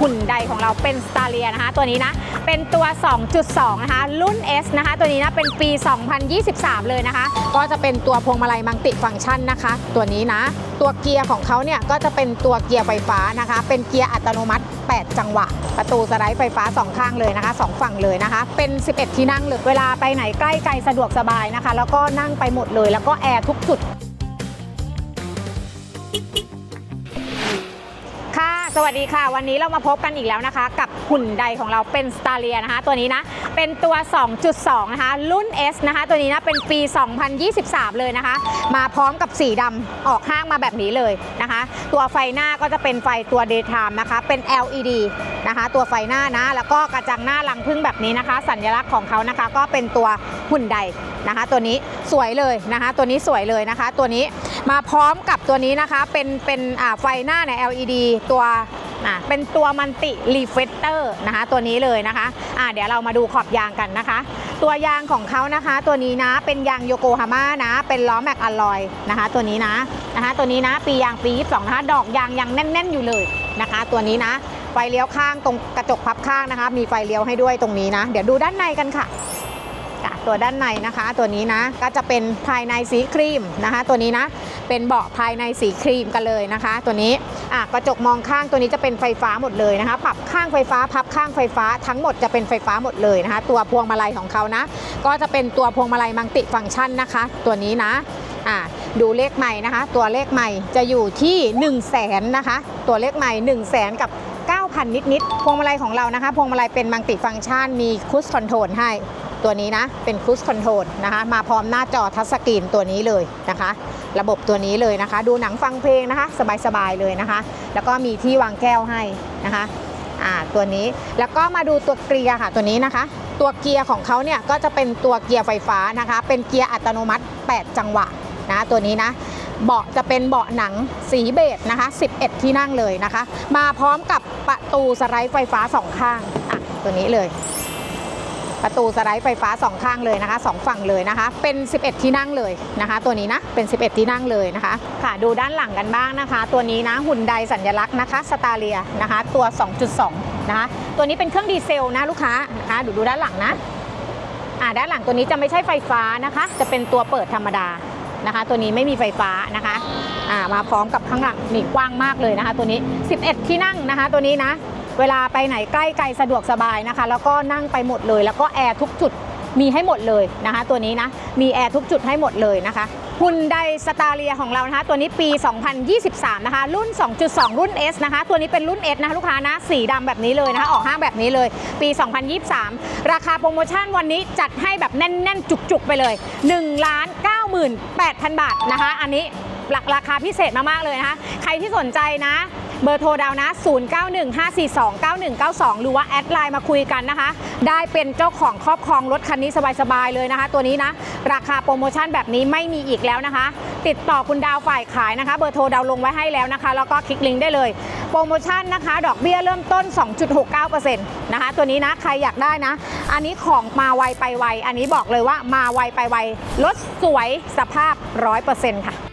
หุ่นใดของเราเป็นสตาเลียนะคะตัวนี้นะเป็นตัว 2.2 นะคะ รุ่น S นะคะ ตัวนี้นะเป็นปี 2023 เลยนะคะ ก็จะเป็นตัวพวงมาลัยมังติฟังก์ชันนะคะ ตัวนี้นะ ตัวเกียร์ของเขาเนี่ยก็จะเป็นตัวเกียร์ไฟฟ้านะคะ เป็นเกียร์อัตโนมัติ 8 จังหวะ ประตูสไลด์ไฟฟ้า 2 ข้างเลยนะคะ 2 ฝั่งเลยนะคะ เป็น 11 ที่นั่งเลยเวลาไปไหนใกล้ไกลสะดวกสบายนะคะ แล้วก็นั่งไปหมดเลย แล้วก็แอร์ทุกจุด สวัสดีค่ะ วันนี้เรามาพบกันอีกแล้วนะคะ กับหุ่นใดของเราเป็นสตาเลียนะคะ ตัวนี้นะเป็นตัว 2.2 นะคะ รุ่น S นะคะ ตัวนี้นะเป็นปี 2023 เลยนะคะ มาพร้อมกับสีดำออกห้างมาแบบนี้เลยนะคะ ตัวไฟหน้าก็จะเป็นไฟตัว daytime นะคะ เป็น LED นะคะ ตัวไฟหน้านะ แล้วก็กระจังหน้ารังพึ่งแบบนี้นะคะ สัญลักษณ์ของเขานะคะ ก็เป็นตัวหุ่นใดนะคะ ตัวนี้สวยเลยนะคะ ตัวนี้สวยเลยนะคะ ตัวนี้ มาพร้อมกับตัวนี้นะคะ เป็นเป็นไฟหน้าใน LED ตัวเป็นตัวมันติรีเฟกเตอร์นะคะ ตัวนี้เลยนะคะอ่าเดี๋ยวเรามาดูขอบยางกันนะคะ ตัวยางของเขานะคะ ตัวนี้นะเป็นยางโยโกฮาม่านะ เป็นล้อแม็กอลลอยนะคะ ตัวนี้นะนะคะ ตัวนี้นะปียางปี22นะคะดอกยางยังแน่น ๆ อยู่เลยนะคะ ตัวนี้นะ ไฟเลี้ยวข้างตรงกระจกพับข้างนะคะ มีไฟเลี้ยวให้ด้วยตรงนี้นะ เดี๋ยวดูด้านในกันค่ะตัวด้านในนะคะ ตัวนี้นะก็จะเป็นภายในสีครีมนะคะ ตัวนี้นะ เป็นเบาะภายในสีครีมกันเลยนะคะ ตัวนี้อะกระจกมองข้างตัวนี้จะเป็นไฟฟ้าหมดเลยนะคะ ปรับข้างไฟฟ้าพับข้างไฟฟ้าทั้งหมดจะเป็นไฟฟ้าหมดเลยนะคะ ตัวพวงมาลัยของเขานะ ก็จะเป็นตัวพวงมาลัยมังติฟังก์ชันนะคะ ตัวนี้นะอะดูเลขใหม่นะคะ ตัวเลขใหม่จะอยู่ที่ 1 0 0 0 0แสนนะคะ ตัวเลขใหม่ 1 0 0 0 0แสนกับ9,000 นิดๆพวงมาลัยของเรานะคะ พวงมาลัยเป็นมังติฟังก์ชันมีคุชคอนโทรลให้ตัวนี้นะ เป็นค u ู e คอนโทรลนะคะ มาพร้อมหน้าจอทัชสกรีนตัวนี้เลยนะคะ ระบบตัวนี้เลยนะคะ ดูหนังฟังเพลงนะคะ สบายๆเลยนะคะ แล้วก็มีที่วางแก้วให้นะคะอ่าตัวนี้แล้วก็มาดูตัวเกียร์ค่ะตัวนี้นะคะ ตัวเกียร์ของเขาเนี่ยก็จะเป็นตัวเกียร์ไฟฟ้านะคะ เป็นเกียร์อัตโนมัติ 8 จังหวะนะตัวนี้นะเบาะจะเป็นเบาะหนังสีเบจนะคะ 11 ที่นั่งเลยนะคะ มาพร้อมกับประตูสไลด์ไฟฟ้าสองข้างอะตัวนี้เลย ประตูสไลด์ไฟฟ้าสองข้างเลยนะคะสองฝั่งเลยนะคะ เป็น 11 ที่นั่งเลยนะคะ ตัวนี้นะเป็น 11 ที่นั่งเลยนะคะ ค่ะดูด้านหลังกันบ้างนะคะ ตัวนี้นะหุ่นใดสัญลักษณ์นะคะสตาเลียนะคะ ตัว 2.2 นะคะ ตัวนี้เป็นเครื่องดีเซลนะลูกค้านะคะดูดูด้านหลังนะอ่าด้านหลังตัวนี้จะไม่ใช่ไฟฟ้านะคะ จะเป็นตัวเปิดธรรมดานะคะ ตัวนี้ไม่มีไฟฟ้านะคะอ่ามาพร้อมกับข้างหลังนี่กว้างมากเลยนะคะ ตัวนี้ 11 ที่นั่งนะคะ ตัวนี้นะ เวลาไปไหนใกล้ไกลสะดวกสบายนะคะ แล้วก็นั่งไปหมดเลย แล้วก็แอร์ทุกจุดมีให้หมดเลยนะคะ ตัวนี้นะมีแอร์ทุกจุดให้หมดเลยนะคะหุ่นไดสตาเลียของเรานะคะ ตัวนี้ปี 2023 นะคะ รุ่น 2.2 รุ่น S นะคะ ตัวนี้เป็นรุ่น S นะคะลูกค้านะ สีดำแบบนี้เลยนะคะ ออกห้างแบบนี้เลย ปี 2023 ราคาโปรโมชั่นวันนี้จัดให้แบบแน่น ๆ จุก ๆ ไปเลย 1 ล้าน 98,000 บาทนะคะ อันนี้ราคาพิเศษมาก ๆ เลยนะคะ ใครที่สนใจนะ เบอร์โทรดาวนะ 0915429192 หรือว่าแอดไลน์มาคุยกันนะคะ ได้เป็นเจ้าของครอบครองรถคันนี้สบายๆเลยนะคะ ตัวนี้นะ ราคาโปรโมชั่นแบบนี้ไม่มีอีกแล้วนะคะ ติดต่อคุณดาวฝ่ายขายนะคะ เบอร์โทรดาวลงไว้ให้แล้วนะคะ แล้วก็คลิกลิงก์ได้เลย โปรโมชั่นนะคะ ดอกเบี้ยเริ่มต้น 2.69%นะคะ ตัวนี้นะใครอยากได้นะ อันนี้ของมาไวไปไว อันนี้บอกเลยว่ามาไวไปไวรถสวยสภาพ 100%ค่ะ